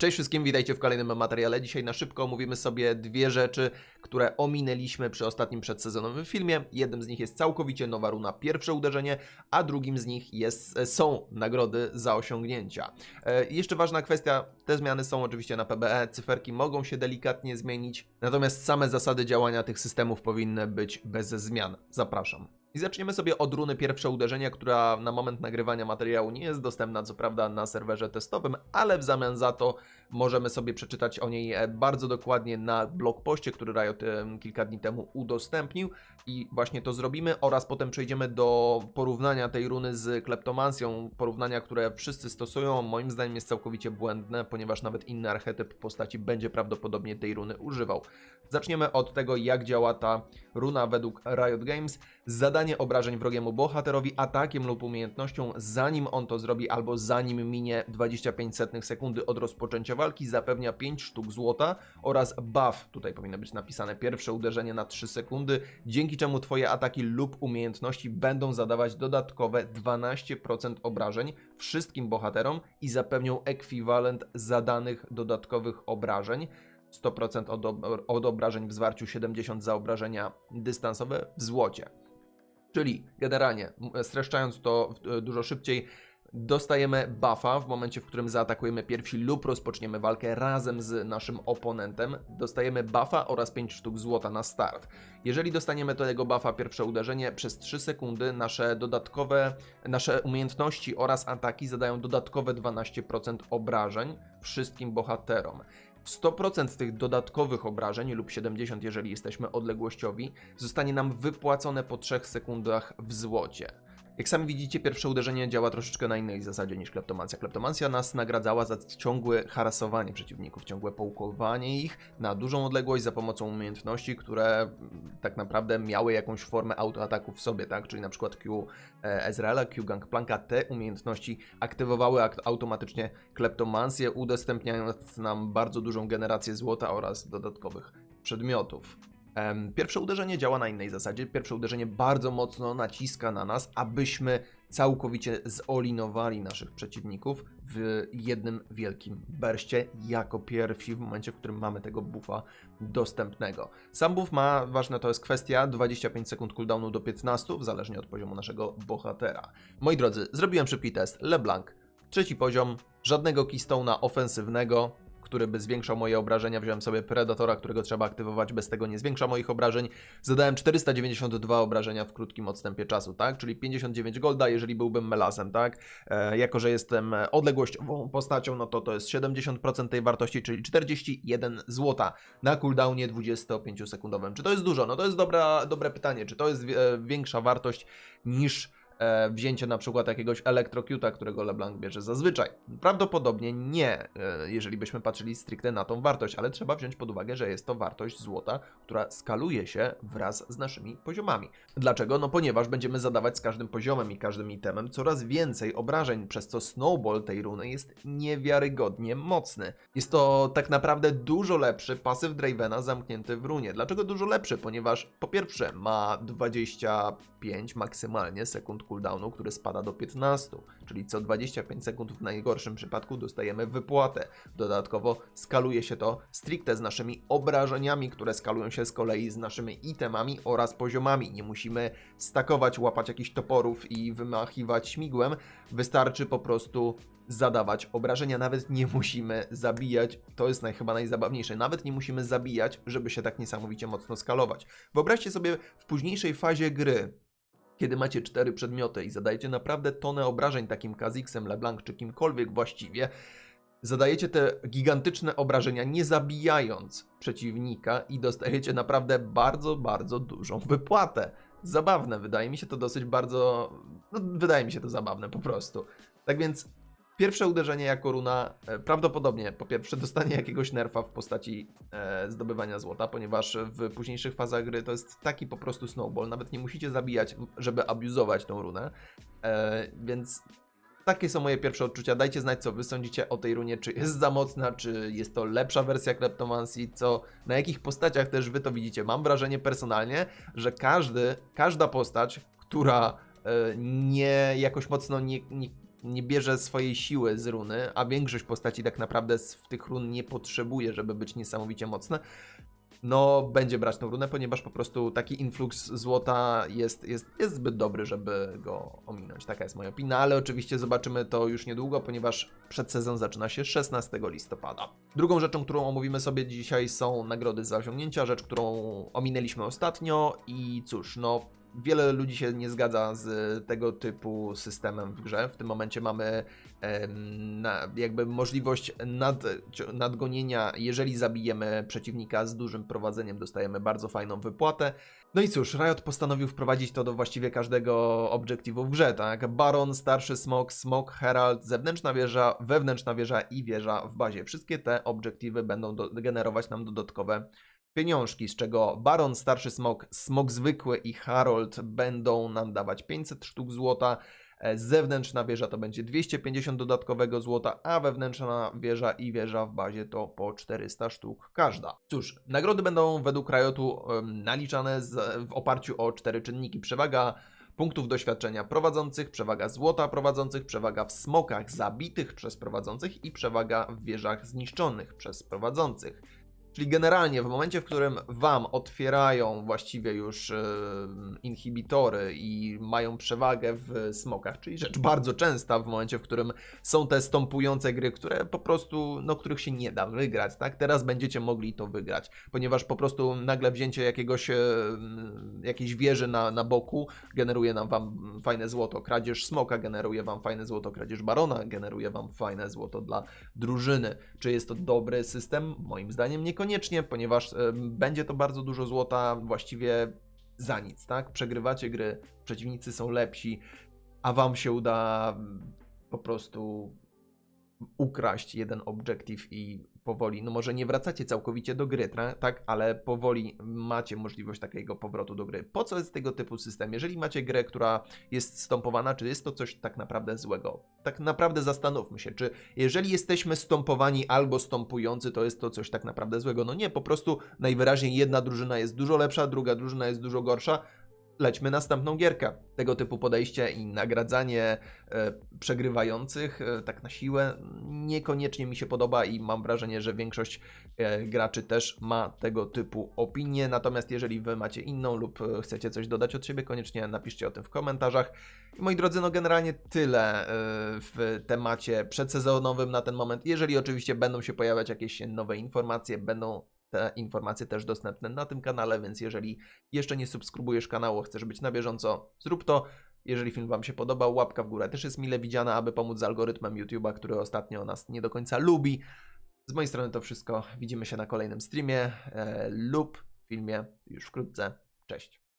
Cześć wszystkim, witajcie w kolejnym materiale. Dzisiaj na szybko omówimy sobie dwie rzeczy, które ominęliśmy przy ostatnim przedsezonowym filmie. Jednym z nich jest całkowicie nowa runa pierwsze uderzenie, a drugim z nich jest, są nagrody za osiągnięcia. E, jeszcze ważna kwestia, te zmiany są oczywiście na PBE, cyferki mogą się delikatnie zmienić, natomiast same zasady działania tych systemów powinny być bez zmian. Zapraszam. I zaczniemy sobie od runy pierwsze uderzenia, która na moment nagrywania materiału nie jest dostępna, co prawda, na serwerze testowym, ale w zamian za to możemy sobie przeczytać o niej e, bardzo dokładnie na blogpoście, który Riot kilka dni temu udostępnił i właśnie to zrobimy oraz potem przejdziemy do porównania tej runy z kleptomancją, porównania, które wszyscy stosują, moim zdaniem jest całkowicie błędne, ponieważ nawet inny archetyp postaci będzie prawdopodobnie tej runy używał. Zaczniemy od tego, jak działa ta runa według Riot Games. Zadanie obrażeń wrogiemu bohaterowi atakiem lub umiejętnością, zanim on to zrobi, albo zanim minie 25 setnych sekundy od rozpoczęcia walki, zapewnia 5 sztuk złota oraz buff, tutaj powinno być napisane pierwsze uderzenie na 3 sekundy, dzięki czemu Twoje ataki lub umiejętności będą zadawać dodatkowe 12% obrażeń wszystkim bohaterom i zapewnią ekwiwalent zadanych dodatkowych obrażeń. 100% od, ob- od obrażeń w zwarciu, 70% za obrażenia dystansowe w złocie. Czyli generalnie, streszczając to dużo szybciej, dostajemy buffa w momencie, w którym zaatakujemy pierwsi lub rozpoczniemy walkę razem z naszym oponentem. Dostajemy buffa oraz 5 sztuk złota na start. Jeżeli dostaniemy tego buffa pierwsze uderzenie, przez 3 sekundy nasze dodatkowe, nasze umiejętności oraz ataki zadają dodatkowe 12% obrażeń wszystkim bohaterom. 100% z tych dodatkowych obrażeń lub 70% jeżeli jesteśmy odległościowi zostanie nam wypłacone po 3 sekundach w złocie. Jak sami widzicie, pierwsze uderzenie działa troszeczkę na innej zasadzie niż kleptomancja. Kleptomancja nas nagradzała za ciągłe harasowanie przeciwników, ciągłe połkowanie ich na dużą odległość za pomocą umiejętności, które mm, tak naprawdę miały jakąś formę autoataku w sobie, tak? Czyli na przykład Q e, Ezreala, Q Gangplanka, te umiejętności aktywowały ak- automatycznie kleptomancję, udostępniając nam bardzo dużą generację złota oraz dodatkowych przedmiotów. Pierwsze uderzenie działa na innej zasadzie. Pierwsze uderzenie bardzo mocno naciska na nas, abyśmy całkowicie zolinowali naszych przeciwników w jednym wielkim berście, jako pierwsi w momencie, w którym mamy tego buffa dostępnego. Sam buff ma, ważne to jest kwestia, 25 sekund cooldownu do 15, w zależnie od poziomu naszego bohatera. Moi drodzy, zrobiłem szybki test. LeBlanc, trzeci poziom, żadnego keystone'a ofensywnego, który by zwiększał moje obrażenia. Wziąłem sobie Predatora, którego trzeba aktywować, bez tego nie zwiększa moich obrażeń. Zadałem 492 obrażenia w krótkim odstępie czasu, tak? Czyli 59 golda, jeżeli byłbym melasem, tak? E, jako, że jestem e, odległościową postacią, no to to jest 70% tej wartości, czyli 41 złota na cooldownie 25-sekundowym. Czy to jest dużo? No to jest dobra, dobre pytanie. Czy to jest e, większa wartość niż wzięcie na przykład jakiegoś Electrocuta, którego LeBlanc bierze zazwyczaj. Prawdopodobnie nie, e, jeżeli byśmy patrzyli stricte na tą wartość, ale trzeba wziąć pod uwagę, że jest to wartość złota, która skaluje się wraz z naszymi poziomami. Dlaczego? No ponieważ będziemy zadawać z każdym poziomem i każdym itemem coraz więcej obrażeń, przez co snowball tej runy jest niewiarygodnie mocny. Jest to tak naprawdę dużo lepszy pasyw Dravena zamknięty w runie. Dlaczego dużo lepszy? Ponieważ po pierwsze ma 25 maksymalnie sekund cooldownu, który spada do 15, czyli co 25 sekund w najgorszym przypadku dostajemy wypłatę. Dodatkowo skaluje się to stricte z naszymi obrażeniami, które skalują się z kolei z naszymi itemami oraz poziomami. Nie musimy stakować, łapać jakichś toporów i wymachiwać śmigłem. Wystarczy po prostu zadawać obrażenia, nawet nie musimy zabijać. To jest naj, chyba najzabawniejsze. Nawet nie musimy zabijać, żeby się tak niesamowicie mocno skalować. Wyobraźcie sobie w późniejszej fazie gry, kiedy macie cztery przedmioty i zadajecie naprawdę tonę obrażeń takim Kazixem, LeBlanc czy kimkolwiek właściwie, zadajecie te gigantyczne obrażenia nie zabijając przeciwnika i dostajecie naprawdę bardzo, bardzo dużą wypłatę. Zabawne, wydaje mi się to dosyć bardzo. No, wydaje mi się to zabawne po prostu. Tak więc Pierwsze uderzenie jako runa e, prawdopodobnie po pierwsze dostanie jakiegoś nerfa w postaci e, zdobywania złota, ponieważ w późniejszych fazach gry to jest taki po prostu snowball, nawet nie musicie zabijać, żeby abuzować tą runę, e, więc takie są moje pierwsze odczucia. Dajcie znać, co wy sądzicie o tej runie, czy jest za mocna, czy jest to lepsza wersja Kleptomancji, co, na jakich postaciach też wy to widzicie. Mam wrażenie personalnie, że każdy, każda postać, która e, nie jakoś mocno nie, nie nie bierze swojej siły z runy, a większość postaci tak naprawdę w tych run nie potrzebuje, żeby być niesamowicie mocne, no będzie brać tą runę, ponieważ po prostu taki influx złota jest, jest, jest zbyt dobry, żeby go ominąć. Taka jest moja opinia, ale oczywiście zobaczymy to już niedługo, ponieważ przedsezon zaczyna się 16 listopada. Drugą rzeczą, którą omówimy sobie dzisiaj są nagrody za osiągnięcia, rzecz, którą ominęliśmy ostatnio i cóż, no Wiele ludzi się nie zgadza z tego typu systemem w grze. W tym momencie mamy jakby możliwość nad, nadgonienia, jeżeli zabijemy przeciwnika z dużym prowadzeniem, dostajemy bardzo fajną wypłatę. No i cóż, Riot postanowił wprowadzić to do właściwie każdego obiektywu w grze, tak? Baron, Starszy Smok, Smok, Herald, Zewnętrzna Wieża, Wewnętrzna Wieża i Wieża w bazie. Wszystkie te obiektywy będą do, generować nam dodatkowe pieniążki, z czego Baron, Starszy Smok, Smok Zwykły i Harold będą nam dawać 500 sztuk złota. E, Zewnętrzna wieża to będzie 250 dodatkowego złota, a wewnętrzna wieża i wieża w bazie to po 400 sztuk każda. Cóż, nagrody będą według Riotu naliczane z, w oparciu o cztery czynniki. Przewaga punktów doświadczenia prowadzących, przewaga złota prowadzących, przewaga w smokach zabitych przez prowadzących i przewaga w wieżach zniszczonych przez prowadzących. Czyli generalnie w momencie, w którym Wam otwierają właściwie już e, inhibitory i mają przewagę w smokach, czyli rzecz bardzo częsta w momencie, w którym są te stąpujące gry, które po prostu, no których się nie da wygrać, tak? Teraz będziecie mogli to wygrać, ponieważ po prostu nagle wzięcie jakiegoś, e, jakiejś wieży na, na boku generuje nam Wam fajne złoto, kradzież smoka generuje Wam fajne złoto, kradzież barona generuje Wam fajne złoto dla drużyny. Czy jest to dobry system? Moim zdaniem niekoniecznie, ponieważ będzie to bardzo dużo złota właściwie za nic, tak? Przegrywacie gry, przeciwnicy są lepsi, a wam się uda mm, po prostu ukraść jeden obiektyw i powoli, no może nie wracacie całkowicie do gry, tak, ale powoli macie możliwość takiego powrotu do gry. Po co jest tego typu system? Jeżeli macie grę, która jest stąpowana, czy jest to coś tak naprawdę złego? Tak naprawdę zastanówmy się, czy jeżeli jesteśmy stąpowani albo stąpujący, to jest to coś tak naprawdę złego? No nie, po prostu najwyraźniej jedna drużyna jest dużo lepsza, druga drużyna jest dużo gorsza, lećmy następną gierkę. Tego typu podejście i nagradzanie e, przegrywających e, tak na siłę niekoniecznie mi się podoba i mam wrażenie, że większość e, graczy też ma tego typu opinie. Natomiast jeżeli wy macie inną lub chcecie coś dodać od siebie, koniecznie napiszcie o tym w komentarzach. I moi drodzy, no generalnie tyle w temacie przedsezonowym na ten moment. Jeżeli oczywiście będą się pojawiać jakieś nowe informacje, będą te informacje też dostępne na tym kanale, więc jeżeli jeszcze nie subskrybujesz kanału, chcesz być na bieżąco, zrób to. Jeżeli film Wam się podobał, łapka w górę też jest mile widziana, aby pomóc z algorytmem YouTube'a, który ostatnio nas nie do końca lubi. Z mojej strony to wszystko. Widzimy się na kolejnym streamie e, lub filmie już wkrótce. Cześć.